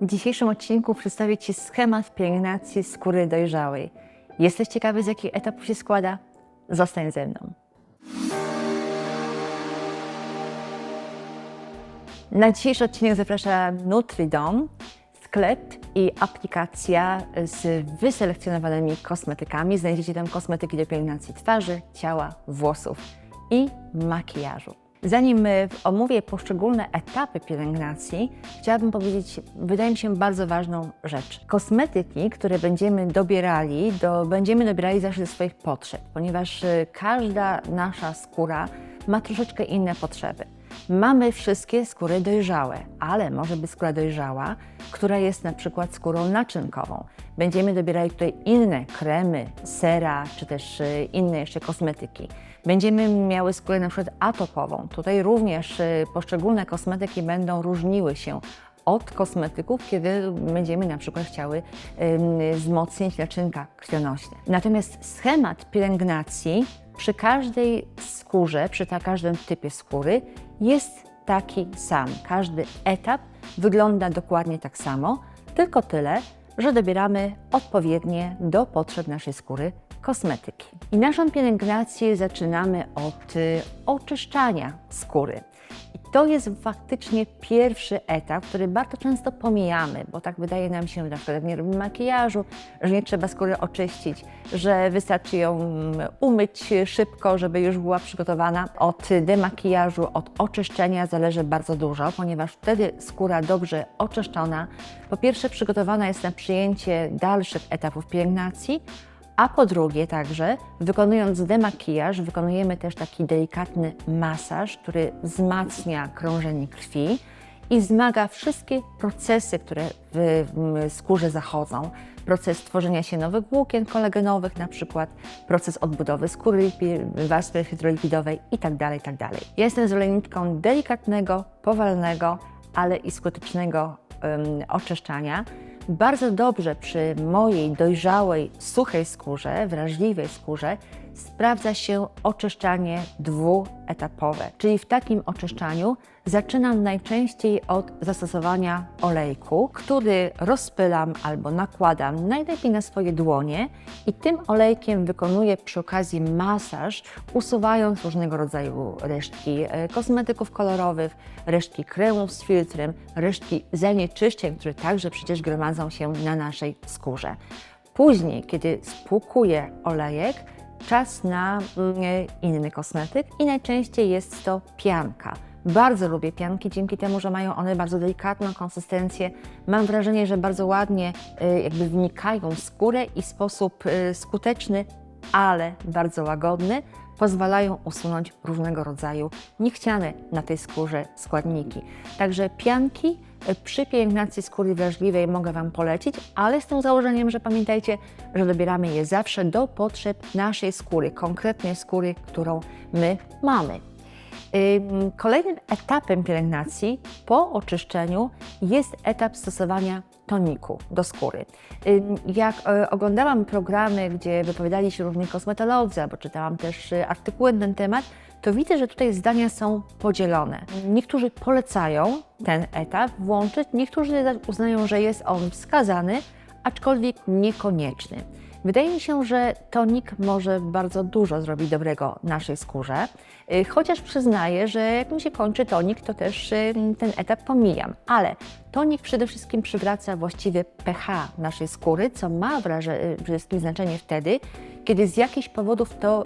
W dzisiejszym odcinku przedstawię Ci schemat pielęgnacji skóry dojrzałej. Jesteś ciekawy, z jakich etapów się składa? Zostań ze mną. Na dzisiejszy odcinek zaprasza Nutridom, sklep i aplikacja z wyselekcjonowanymi kosmetykami. Znajdziecie tam kosmetyki do pielęgnacji twarzy, ciała, włosów i makijażu. Zanim y, omówię poszczególne etapy pielęgnacji, chciałabym powiedzieć, wydaje mi się, bardzo ważną rzecz. Kosmetyki, które będziemy dobierali, do, będziemy dobierali zawsze ze swoich potrzeb, ponieważ y, każda nasza skóra ma troszeczkę inne potrzeby. Mamy wszystkie skóry dojrzałe, ale może być skóra dojrzała, która jest na przykład skórą naczynkową. Będziemy dobierali tutaj inne kremy, sera, czy też y, inne jeszcze kosmetyki. Będziemy miały skórę na przykład atopową. Tutaj również y, poszczególne kosmetyki będą różniły się od kosmetyków, kiedy będziemy na przykład chciały wzmocnić naczynka krwionośne. Natomiast schemat pielęgnacji przy każdej skórze, przy każdym typie skóry jest taki sam. Każdy etap wygląda dokładnie tak samo, tylko tyle, że dobieramy odpowiednie do potrzeb naszej skóry kosmetyki. I naszą pielęgnację zaczynamy od y, oczyszczania skóry. To jest faktycznie pierwszy etap, który bardzo często pomijamy, bo tak wydaje nam się, że na przykład nie robimy makijażu, że nie trzeba skóry oczyścić, że wystarczy ją mm, umyć szybko, żeby już była przygotowana. Od demakijażu, od oczyszczenia zależy bardzo dużo, ponieważ wtedy skóra dobrze oczyszczona, po pierwsze przygotowana jest na przyjęcie dalszych etapów pielęgnacji, a po drugie także, wykonując demakijaż, wykonujemy też taki delikatny masaż, który wzmacnia krążenie krwi i wzmaga wszystkie procesy, które w skórze zachodzą. Proces tworzenia się nowych włókien kolagenowych, na przykład proces odbudowy skóry, warstwy hydrolipidowej itd. itd. Ja jestem zwolenniczką delikatnego, powolnego, ale i skutecznego em, oczyszczania. Bardzo dobrze przy mojej dojrzałej, suchej skórze, wrażliwej skórze sprawdza się oczyszczanie dwuetapowe. Czyli w takim oczyszczaniu zaczynam najczęściej od zastosowania olejku, który rozpylam albo nakładam najlepiej na swoje dłonie i tym olejkiem wykonuję przy okazji masaż, usuwając różnego rodzaju resztki e, kosmetyków kolorowych, resztki kremów z filtrem, resztki zanieczyszczeń, które także przecież gromadzą się na naszej skórze. Później, kiedy spłukuję olejek, czas na mm, inny kosmetyk i najczęściej jest to pianka. Bardzo lubię pianki dzięki temu, że mają one bardzo delikatną konsystencję. Mam wrażenie, że bardzo ładnie y, jakby wnikają w skórę i w sposób y, skuteczny, ale bardzo łagodny pozwalają usunąć różnego rodzaju niechciane na tej skórze składniki. Także pianki przy pielęgnacji skóry wrażliwej mogę Wam polecić, ale z tym założeniem, że pamiętajcie, że dobieramy je zawsze do potrzeb naszej skóry, konkretnej skóry, którą my mamy. Ym, Kolejnym etapem pielęgnacji po oczyszczeniu jest etap stosowania toniku do skóry. Jak e, oglądałam programy, gdzie wypowiadali się różni kosmetolodzy, albo czytałam też e, artykuły na ten temat, to widzę, że tutaj zdania są podzielone. Niektórzy polecają ten etap włączyć, niektórzy uznają, że jest on wskazany, aczkolwiek niekonieczny. Wydaje mi się, że tonik może bardzo dużo zrobić dobrego naszej skórze, y, chociaż przyznaję, że jak mi się kończy tonik, to też y, ten etap pomijam. Ale tonik przede wszystkim przywraca właściwie pH naszej skóry, co ma przede wszystkim znaczenie wtedy, kiedy z jakichś powodów to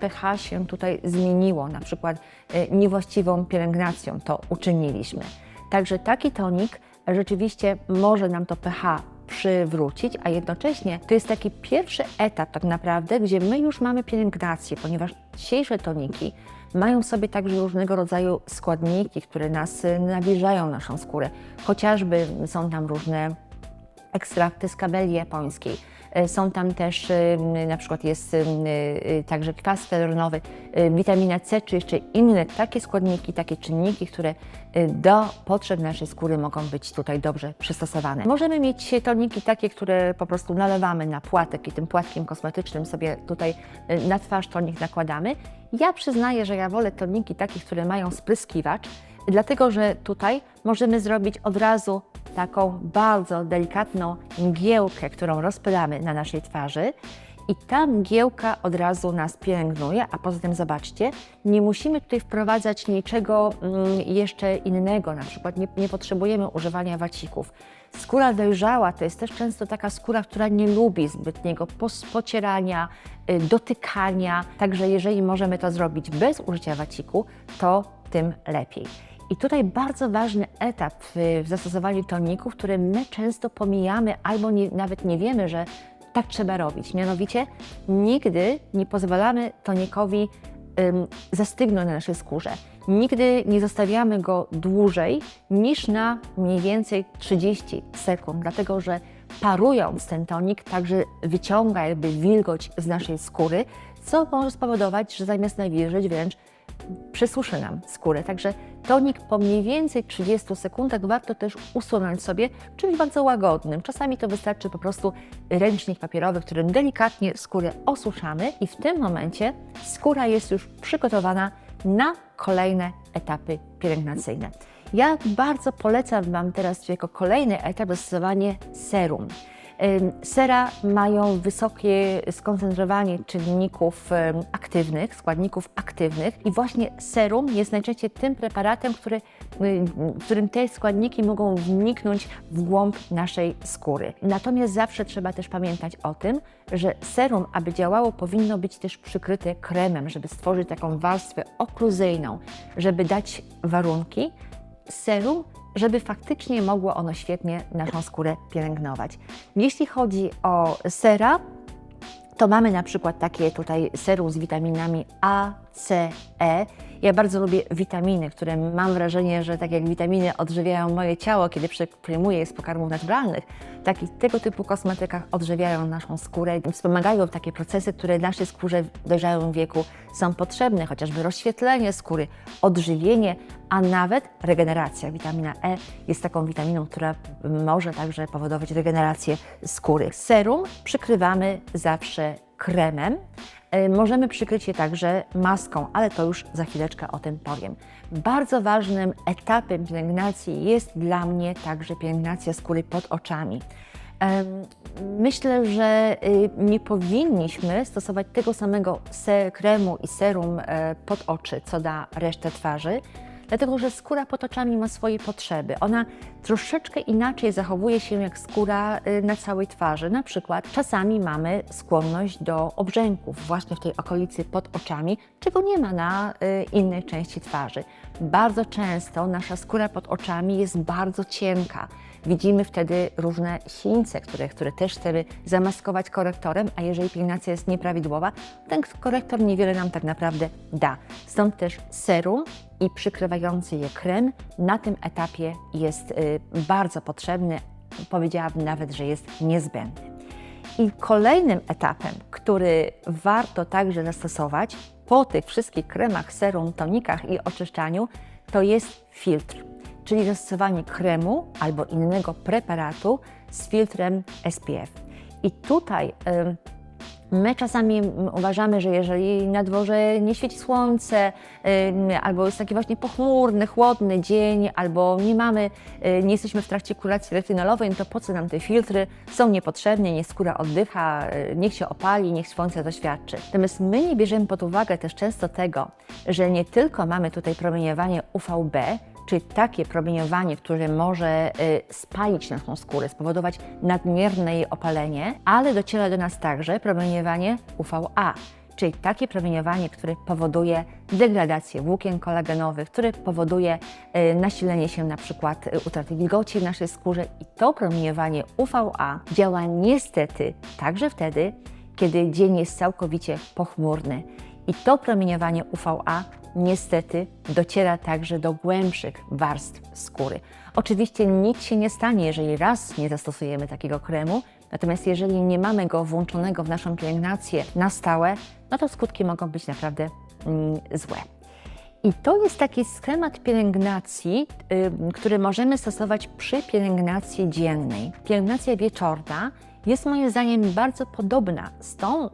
pH się tutaj zmieniło, na przykład y, niewłaściwą pielęgnacją to uczyniliśmy. Także taki tonik rzeczywiście może nam to pH przywrócić, a jednocześnie to jest taki pierwszy etap tak naprawdę, gdzie my już mamy pielęgnację, ponieważ dzisiejsze toniki mają w sobie także różnego rodzaju składniki, które nas y, nawilżają naszą skórę. Chociażby są tam różne ekstrakty z kabeli japońskiej. E, Są tam też, y, na przykład jest y, y, także kwas ferunowy, y, witamina C, czy jeszcze inne takie składniki, takie czynniki, które do potrzeb naszej skóry mogą być tutaj dobrze przystosowane. Możemy mieć toniki takie, które po prostu nalewamy na płatek i tym płatkiem kosmetycznym sobie tutaj na twarz tonik nakładamy. Ja przyznaję, że ja wolę toniki takie, które mają spryskiwacz, dlatego że tutaj możemy zrobić od razu taką bardzo delikatną mgiełkę, którą rozpylamy na naszej twarzy. I ta mgiełka od razu nas pielęgnuje, a poza tym zobaczcie, nie musimy tutaj wprowadzać niczego mm, jeszcze innego, na przykład nie, nie potrzebujemy używania wacików. Skóra dojrzała to jest też często taka skóra, która nie lubi zbytniego pocierania, y, dotykania, także jeżeli możemy to zrobić bez użycia waciku, to tym lepiej. I tutaj bardzo ważny etap w, zastosowaniu toników, który my często pomijamy albo nie, nawet nie wiemy, że tak trzeba robić. Mianowicie nigdy nie pozwalamy tonikowi zastygnąć na naszej skórze. Nigdy nie zostawiamy go dłużej niż na mniej więcej 30 sekund, dlatego że parując ten tonik także wyciąga jakby wilgoć z naszej skóry, co może spowodować, że zamiast nawilżyć wręcz przesuszy nam skórę. Także tonik po mniej więcej 30 sekundach warto też usunąć sobie czymś bardzo łagodnym. Czasami to wystarczy po prostu ręcznik papierowy, którym delikatnie skórę osuszamy i w tym momencie skóra jest już przygotowana na kolejne etapy pielęgnacyjne. Ja bardzo polecam Wam teraz jako kolejny etap zastosowanie serum. Sera mają wysokie skoncentrowanie czynników aktywnych, składników aktywnych i właśnie serum jest najczęściej tym preparatem, który, którym te składniki mogą wniknąć w głąb naszej skóry. Natomiast zawsze trzeba też pamiętać o tym, że serum, aby działało, powinno być też przykryte kremem, żeby stworzyć taką warstwę okluzyjną, żeby dać warunki, serum, żeby faktycznie mogło ono świetnie naszą skórę pielęgnować. Jeśli chodzi o sera, to mamy na przykład takie tutaj serum z witaminami A, C, E. Ja bardzo lubię witaminy, które mam wrażenie, że tak jak witaminy odżywiają moje ciało, kiedy przyjmuję je z pokarmów naturalnych, tak i tego typu kosmetykach odżywiają naszą skórę wspomagają takie procesy, które naszej skórze w dojrzałym wieku są potrzebne, chociażby rozświetlenie skóry, odżywienie, a nawet regeneracja. Witamina E jest taką witaminą, która może także powodować regenerację skóry. Serum przykrywamy zawsze kremem. E, Możemy przykryć je także maską, ale to już za chwileczkę o tym powiem. Bardzo ważnym etapem pielęgnacji jest dla mnie także pielęgnacja skóry pod oczami. Myślę, że y, nie powinniśmy stosować tego samego kremu i serum e, pod oczy, co da resztę twarzy, dlatego że skóra pod oczami ma swoje potrzeby. Ona troszeczkę inaczej zachowuje się jak skóra y, na całej twarzy. Na przykład czasami mamy skłonność do obrzęków właśnie w tej okolicy pod oczami, czego nie ma na y, innej części twarzy. Bardzo często nasza skóra pod oczami jest bardzo cienka. Widzimy wtedy różne sińce, które, które też chcemy zamaskować korektorem, a jeżeli pielęgnacja jest nieprawidłowa, ten korektor niewiele nam tak naprawdę da. Stąd też serum i przykrywający je krem na tym etapie jest y, bardzo potrzebny, powiedziałabym nawet, że jest niezbędny. I kolejnym etapem, który warto także zastosować po tych wszystkich kremach, serum, tonikach i oczyszczaniu, to jest filtr, czyli zastosowanie kremu albo innego preparatu z filtrem SPF. I tutaj My czasami uważamy, że jeżeli na dworze nie świeci słońce, albo jest taki właśnie pochmurny, chłodny dzień, albo nie mamy, y, nie jesteśmy w trakcie kuracji retynolowej, no to po co nam te filtry? Są niepotrzebne, niech skóra oddycha, y, niech się opali, niech słońce doświadczy. Natomiast my nie bierzemy pod uwagę też często tego, że nie tylko mamy tutaj promieniowanie UVB, czyli takie promieniowanie, które może y, spalić naszą skórę, spowodować nadmierne jej opalenie, ale dociera do nas także promieniowanie UVA, czyli takie promieniowanie, które powoduje degradację włókien kolagenowych, które powoduje y, nasilenie się na przykład y, utraty wilgoci w naszej skórze i to promieniowanie UVA działa niestety także wtedy, kiedy dzień jest całkowicie pochmurny. I to promieniowanie UVA niestety dociera także do głębszych warstw skóry. Oczywiście nic się nie stanie, jeżeli raz nie zastosujemy takiego kremu, natomiast jeżeli nie mamy go włączonego w naszą pielęgnację na stałe, no to skutki mogą być naprawdę mm, złe. I to jest taki schemat pielęgnacji, y, który możemy stosować przy pielęgnacji dziennej. Pielęgnacja wieczorna jest moim zdaniem bardzo podobna z tą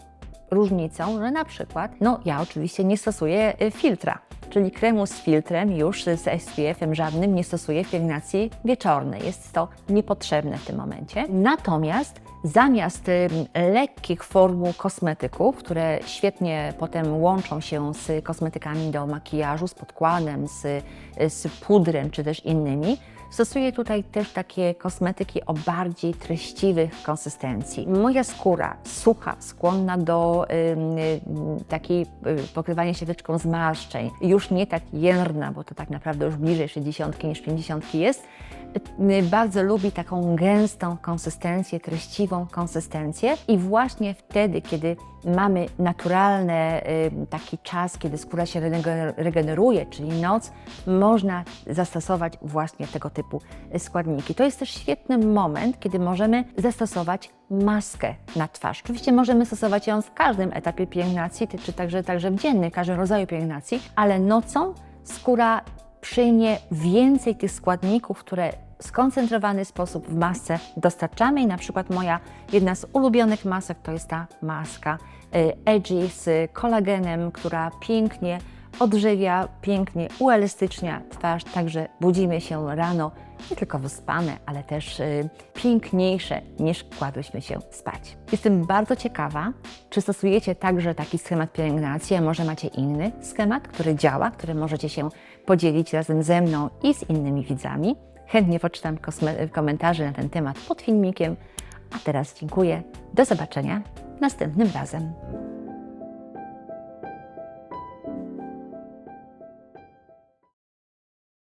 różnicą, że na przykład, no ja oczywiście nie stosuję y, filtra, czyli kremu z filtrem już z SPF-em żadnym nie stosuję w pielęgnacji wieczornej. Jest to niepotrzebne w tym momencie. Natomiast zamiast y, lekkich formuł kosmetyków, które świetnie potem łączą się z kosmetykami do makijażu, z podkładem, z, z pudrem czy też innymi, Stosuję tutaj też takie kosmetyki o bardziej treściwych konsystencji. Moja skóra sucha, skłonna do y, takiej y, pokrywania się wyczką zmarszczeń, już nie tak jędrna, bo to tak naprawdę już bliżej 60 niż 50 jest, bardzo lubi taką gęstą konsystencję, treściwą konsystencję i właśnie wtedy, kiedy mamy naturalny y, taki czas, kiedy skóra się regener- regeneruje, czyli noc, można zastosować właśnie tego typu składniki. To jest też świetny moment, kiedy możemy zastosować maskę na twarz. Oczywiście możemy stosować ją w każdym etapie pielęgnacji, czy także, także w dziennym, każdym rodzaju pielęgnacji, ale nocą skóra przyjmie więcej tych składników, które w skoncentrowany sposób w masce dostarczamy. I na przykład moja jedna z ulubionych masek to jest ta maska y, Edgy z kolagenem, która pięknie odżywia, pięknie uelastycznia twarz, także budzimy się rano nie tylko wyspane, ale też y, piękniejsze niż kładłyśmy się spać. Jestem bardzo ciekawa, czy stosujecie także taki schemat pielęgnacji, a może macie inny schemat, który działa, który możecie się podzielić razem ze mną i z innymi widzami. Chętnie poczytam komentarze na ten temat pod filmikiem. A teraz dziękuję. Do zobaczenia następnym razem.